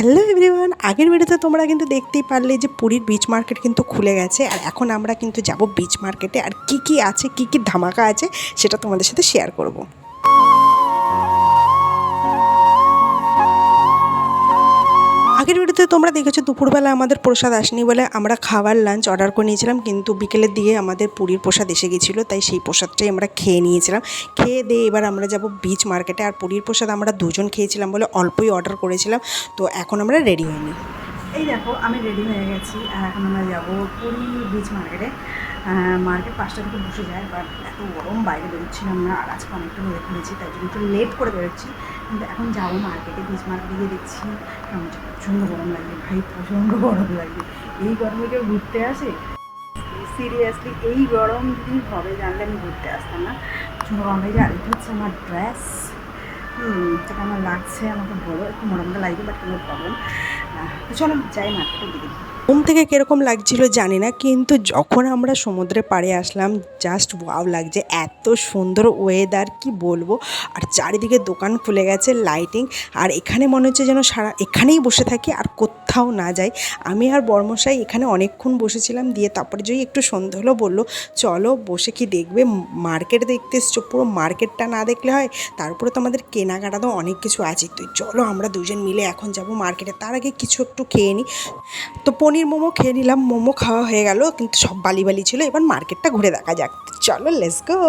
Hello everyone আগের ভিডিওতে তোমরা কিন্তু দেখতেই পারলে যে পুরীর বিচ মার্কেট কিন্তু খুলে গেছে। আর এখন আমরা কিন্তু যাব বিচ মার্কেটে আর কি কি আছে, কি কি ধামাকা আছে, সেটা তোমাদের সাথে শেয়ার করব। আগের ভিডিওতে তোমরা দেখেছ দুপুরবেলা আমাদের প্রসাদ আসেনি বলে আমরা খাবার লাঞ্চ অর্ডার করে নিয়েছিলাম, কিন্তু বিকেলের দিকে আমাদের পুরীর প্রসাদ এসে গেছিল, তাই সেই প্রসাদটাই আমরা খেয়ে নিয়েছিলাম। খেয়ে দিয়ে এবার আমরা যাব বিচ মার্কেটে আর পুরীর প্রসাদ আমরা দুজন খেয়েছিলাম বলে অল্পই অর্ডার করেছিলাম, তো এখন আমরা রেডি হইনি এই দেখো, আমি রেডি হয়ে গেছি। আর এখন আমরা যাব পুরী বিচ মার্কেটে মার্কেট পাঁচটা থেকে বসে যায় বাট এত গরম, বাইরে বেরোচ্ছিলাম না আর আজকে অনেকটা হয়ে ফেলেছি তাই জন্য একটু লেট করে বেরোচ্ছি। কিন্তু এখন যাব মার্কেটে বিচ মার্কেটে গিয়ে দেখছি, কেমন প্রচণ্ড গরম লাগে। ভাই, প্রচণ্ড গরম লাগে। এই গরমে কেউ ঘুরতে আসে? সিরিয়াসলি এই গরম যদি হবে, জানলে আমি ঘুরতে আসতাম না। প্রচণ্ড গরম লাগে। আর এটা হচ্ছে আমার ড্রেস হুম কেমন লাগছে আমাকে বলো। একটু মোটামুটি লাগবে বাট কোনো প্রবলেম চলো যাই মার্কেটে গিয়ে দেখি ঘুম থেকে কীরকম লাগছিল জানি না, কিন্তু যখন আমরা সমুদ্রে পাড়ে আসলাম জাস্ট ওয়াও লাগছে, এত সুন্দর ওয়েদার কি বলব? আর চারিদিকে দোকান খুলে গেছে লাইটিং আর এখানে মনে হচ্ছে যেন সারা, এখানেই বসে থাকি, আর কোথাও না যাই। আমি আর বর্মশাই এখানে অনেকক্ষণ বসেছিলাম, দিয়ে তারপরে যদি একটু সন্ধে হলো বলল, চলো বসে কি দেখবে? মার্কেট দেখতে এসছো, পুরো মার্কেটটা না দেখলে হয়? তারপরে তো আমাদের কেনাকাটা তো অনেক কিছু আছে। তো চলো আমরা দুজন মিলে এখন যাব মার্কেটে তার আগে কিছু একটু খেয়ে নিই তো পনির মোমো খেয়ে নিলাম, মোমো খাওয়া হয়ে গেল, কিন্তু সব বালি বালি ছিল, এবার মার্কেটটা ঘুরে দেখা যাক। চলো লেটস গো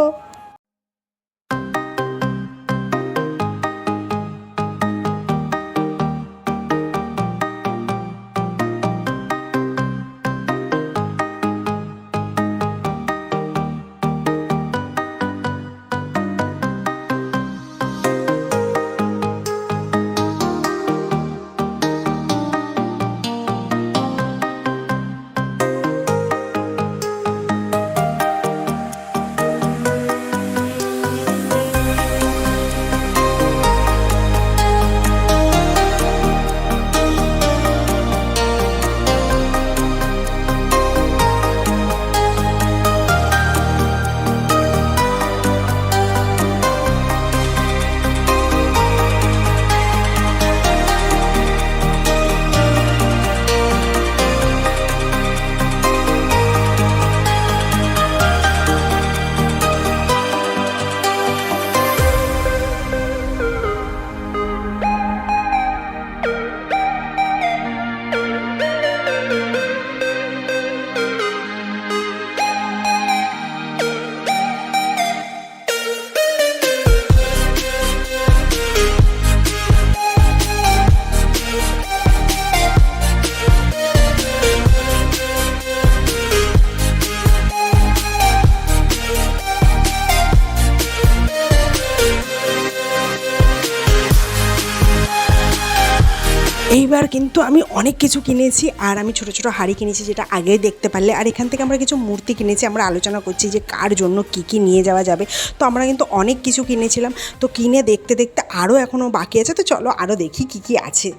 এইবার কিন্তু আমি অনেক কিছু কিনেছি আর আমি ছোট ছোট হাড়ি কিনেছি যেটা আগে দেখতে পারলে। আর এখান থেকে আমরা কিছু মূর্তি কিনেছি, আমরা আলোচনা করছি যে কার জন্য কি কি নিয়ে যাওয়া যাবে। তো আমরা কিন্তু অনেক কিছু কিনেছিলাম। তো কিনে দেখতে দেখতে আরও এখনও বাকি আছে। তো চলো আরও দেখি কি কি আছে।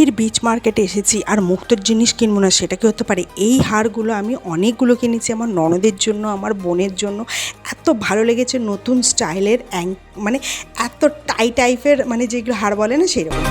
পুরীর বিচ মার্কেটে এসেছি আর মুক্তর জিনিস কিনবো না, সেটা কি হতে পারে? এই হারগুলো আমি অনেকগুলো কিনেছি আমার ননদের জন্য, আমার বোনের জন্য। এত ভালো লেগেছে নতুন স্টাইলের অ্যাং মানে এত টাই টাইপের মানে যেগুলো হার বলে না, সেরকম।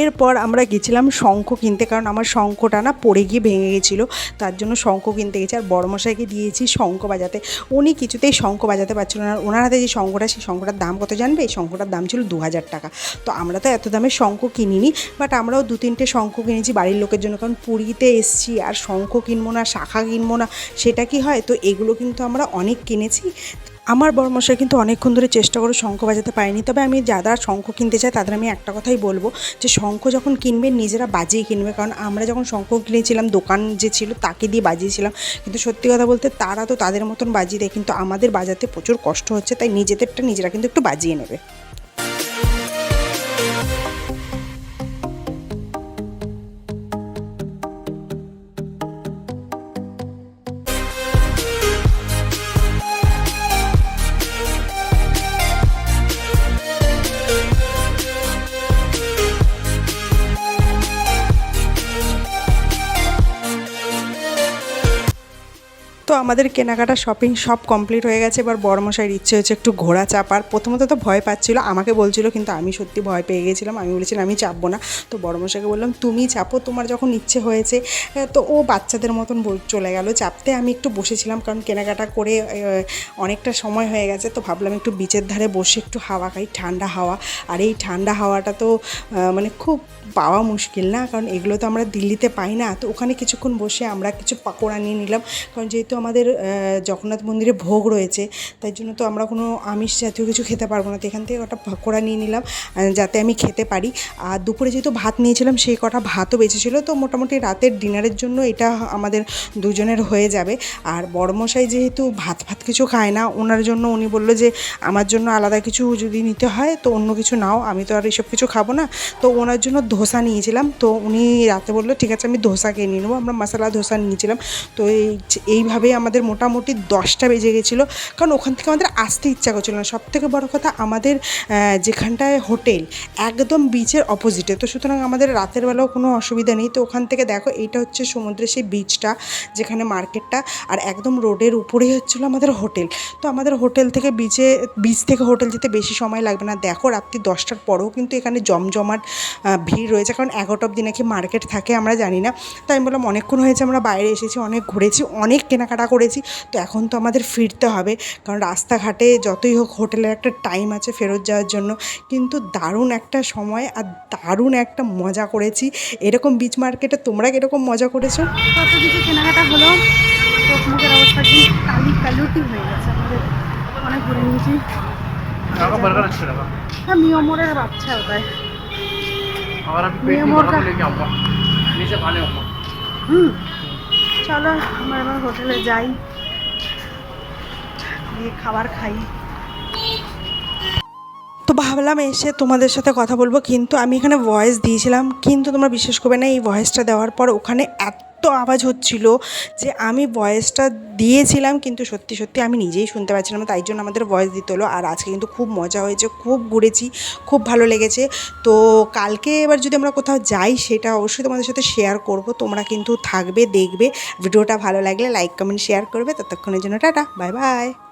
এরপর আমরা গেছিলাম শঙ্খ কিনতে, কারণ আমার শঙ্খটা না পড়ে গিয়ে ভেঙে গেছিল, তার জন্য শঙ্খ কিনতে গেছি। আর বড়মশাইকে দিয়েছি শঙ্খ বাজাতে। উনি কিছুতেই শঙ্খ বাজাতে পারছিল না। ওনার হাতে যে শঙ্খটা, সেই শঙ্খটার দাম কত জানবে? এই শঙ্খটার দাম ছিল দু হাজার টাকা। তো আমরা তো এত দামে শঙ্খ কিনিনি বাট আমরাও দু তিনটে শঙ্খ কিনেছি বাড়ির লোকের জন্য। কারণ পুরীতে এসছি, আর শঙ্খ কিনবো না, শাখা কিনবো না, সেটা কি হয়? তো এগুলো কিন্তু আমরা অনেক কিনেছি। আমার বড়মশাই কিন্তু অনেকক্ষণ ধরে চেষ্টা করে শঙ্খ বাজাতে পারিনি। তবে আমি যারা শঙ্খ কিনতে চাই, তাদের আমি একটা কথাই বলব যে, শঙ্খ যখন কিনবেন, নিজেরা বাজিয়ে কিনবে। কারণ আমরা যখন শঙ্খ কিনেছিলাম, দোকান যে ছিল, তাকে দিয়ে বাজিয়েছিলাম। কিন্তু সত্যি কথা বলতে, তারা তো তাদের মতন বাজিয়ে দেয়। কিন্তু আমাদের বাজাতে প্রচুর কষ্ট হচ্ছে। তাই নিজেদেরটা নিজেরা কিন্তু একটু বাজিয়ে নেবে। আমাদের কেনাকাটা শপিং সব কমপ্লিট হয়ে গেছে। এবার বড়মশাইয়ের ইচ্ছে হচ্ছে একটু ঘোড়া চাপার। প্রথমত তো ভয় পাচ্ছিল, আমাকে বলছিল, কিন্তু আমি সত্যি ভয় পেয়ে গেছিলাম। আমি বলেছিলাম, আমি চাপবো না। তো বড়মশাইকে বললাম, তুমি চাপো, তোমার যখন ইচ্ছে হয়েছে। তো ও বাচ্চাদের মতন চলে গেল। চাপতে আমি একটু বসেছিলাম, কারণ কেনাকাটা করে অনেকটা সময় হয়ে গেছে। তো ভাবলাম একটু বিচের ধারে বসে একটু হাওয়া খাই, ঠান্ডা হাওয়া। আর এই ঠান্ডা হাওয়াটা তো মানে খুব পাওয়া মুশকিল না? কারণ এগুলো তো আমরা দিল্লিতে পাই না। তো ওখানে কিছুক্ষণ বসে আমরা কিছু পাকোড়া নিয়ে নিলাম। কারণ যেহেতু আমাদের জগন্নাথ মন্দিরে ভোগ রয়েছে, তাই জন্য তো আমরা কোনো আমিষ জাতীয় কিছু খেতে পারব না। তো এখান থেকে কটা পাকোড়া নিয়ে নিলাম যাতে আমি খেতে পারি। আর দুপুরে যেহেতু ভাত নিয়েছিলাম, সেই কটা ভাতও বেঁচেছিলো, তো মোটামুটি রাতের ডিনারের জন্য এটা আমাদের দুজনের হয়ে যাবে। আর বড়মশাই যেহেতু ভাত ভাত কিছু খায় না, ওনার জন্য উনি বলল যে, আমার জন্য আলাদা কিছু যদি নিতে হয়, তো অন্য কিছু নাও, আমি তো আর এসব কিছু খাব না। তো ওনার জন্য ধোসা নিয়েছিলাম, তো উনি রাতে বলল, ঠিক আছে, আমি ধোসা খেয়ে নিয়ে নেব। আমরা মশলা ধোসা নিয়েছিলাম, তো এই এইভাবেই আমাদের মোটামুটি দশটা বেজে গেছিল। কারণ ওখান থেকে আমাদের আসতে ইচ্ছা করছিল না। সব থেকে বড় কথা আমাদের যেখানটায় হোটেল একদম বিচের অপোজিটে তো সুতরাং আমাদের রাতের বেলাও কোনো অসুবিধা নেই। তো ওখান থেকে দেখো, এইটা হচ্ছে সমুদ্রের সেই বিচটা যেখানে মার্কেটটা, আর একদম রোডের উপরেই হচ্ছিল আমাদের হোটেল। তো আমাদের হোটেল থেকে বিচে বিচ থেকে হোটেল যেতে বেশি সময় লাগবে না। দেখো, রাত্রি দশটার পরেও কিন্তু এখানে জমজমাট ভিড় রয়েছে। কারণ এগারোটা অবধি নাকি মার্কেট থাকে, আমরা জানি না। তাই আমি বললাম, অনেকক্ষণ হয়েছে, আমরা বাইরে এসেছি, অনেক ঘুরেছি, অনেক কেনাকাটা ভাড়া করেছি। তো এখন তো আমাদের ফিরতে হবে। কারণ রাস্তাঘাটে যতই হোক হোটেলের একটা টাইম আছে ফেরত যাওয়ার জন্য। কিন্তু দারুণ একটা সময় আর দারুণ একটা মজা করেছি। এরকম বিচ মার্কেটে তোমরা কীরকম মজা করেছ? কত কিছু কেনাকাটা হলো। চোখ মুখের অবস্থা কালি হয়ে গেছে অনেক ঘুরে নিয়েছি। হ্যাঁ মিয়মরের হুম। চলো, আমরা এবার হোটেলে যাই। গিয়ে খাবার খাই। তো ভাবলাম এসে তোমাদের সাথে কথা বলব, কিন্তু আমি এখানে ভয়েস দিয়েছিলাম, কিন্তু তোমরা বিশ্বাস করবে না, এই ভয়েসটা দেওয়ার পর ওখানে এত আওয়াজ হচ্ছিল যে আমি ভয়েসটা দিয়েছিলাম, কিন্তু সত্যি সত্যি আমি নিজেই শুনতে পাচ্ছিলাম তাই জন্য আমাদের ভয়েস দিতে হলো। আর আজকে কিন্তু খুব মজা হয়েছে, খুব ঘুরেছি, খুব ভালো লেগেছে। তো কালকে এবার যদি আমরা কোথাও যাই, সেটা অবশ্যই তোমাদের সাথে শেয়ার করব। তোমরা কিন্তু থাকবে, দেখবে। ভিডিওটা ভালো লাগলে লাইক কমেন্ট শেয়ার করবে। ততক্ষণের জন্য টাটা বাই বাই